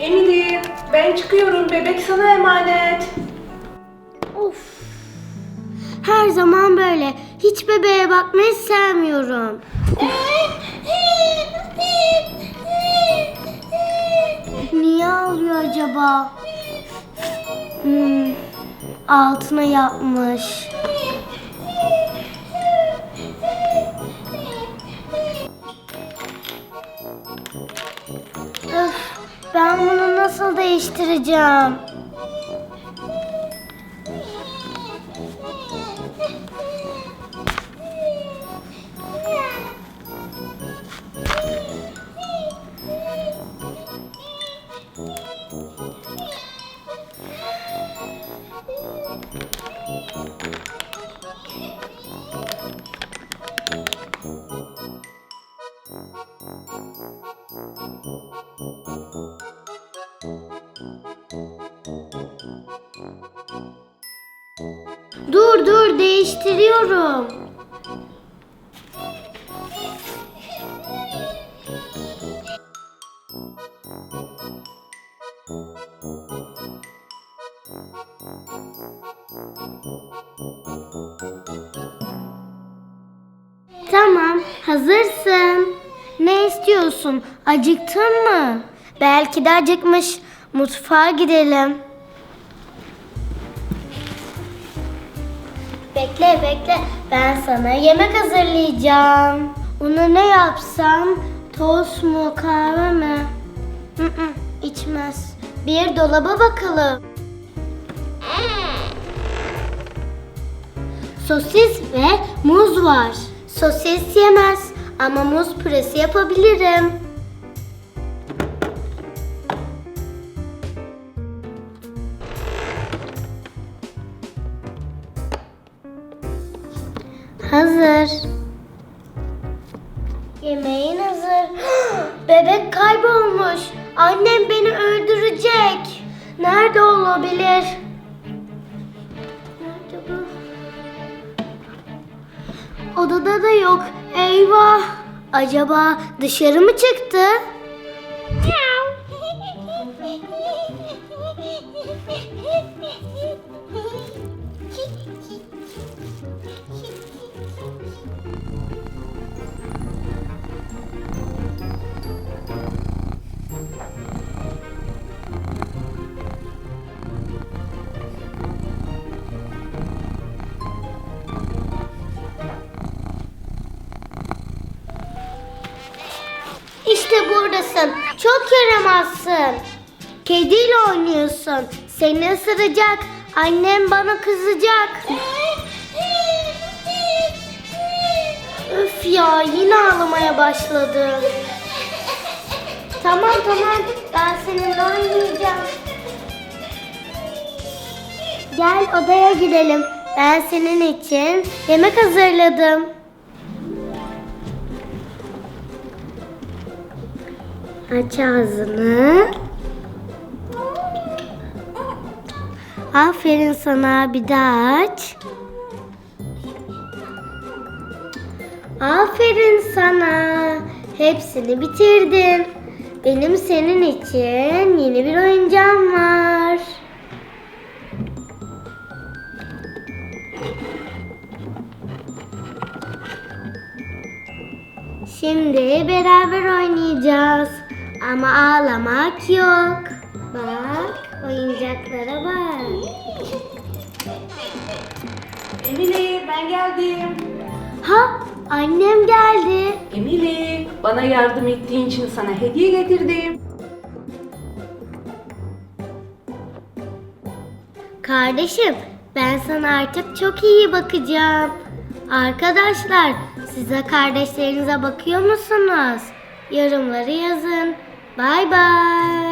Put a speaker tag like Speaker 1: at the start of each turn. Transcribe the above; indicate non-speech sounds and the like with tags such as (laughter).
Speaker 1: Emily, ben çıkıyorum. Bebek sana emanet.
Speaker 2: Of. Her zaman böyle. Hiç bebeğe bakmayı sevmiyorum. Niye ağlıyor acaba? Hmm, altına yapmış. Nasıl değiştireceğim? Dur değiştiriyorum. Tamam, hazırsın. Ne istiyorsun? Acıktın mı? Belki de acıkmış. Mutfağa gidelim. Bekle bekle. Ben sana yemek hazırlayacağım. Ona ne yapsam? Tost mu kahve mi? Hı hı, içmez. Bir dolaba bakalım. Sosis ve muz var. Sosis yemez ama muz püresi yapabilirim. Hazır. Yemeğin hazır. (gasps) Bebek kaybolmuş. Annem beni öldürecek. Nerede olabilir? Nerede bu? Odada da yok. Eyvah. Acaba dışarı mı çıktı? İşte buradasın. Çok yaramazsın. Kediyle oynuyorsun. Seni ısıracak. Annem bana kızacak. Öf ya yine ağlamaya başladı. Tamam tamam ben seninle oynayacağım. Gel odaya gidelim. Ben senin için yemek hazırladım. Aç ağzını. Aferin sana bir daha aç. Aferin sana. Hepsini bitirdin. Benim senin için yeni bir oyuncağım var. Şimdi beraber oynayacağız. Ama ağlamak yok. Bak, oyuncaklara bak.
Speaker 1: Emily, ben geldim.
Speaker 2: Ha, annem geldi.
Speaker 1: Emily, bana yardım ettiğin için sana hediye getirdim.
Speaker 2: Kardeşim, ben sana artık çok iyi bakacağım. Arkadaşlar, size kardeşlerinize bakıyor musunuz? Yorumları yazın. Bye bye.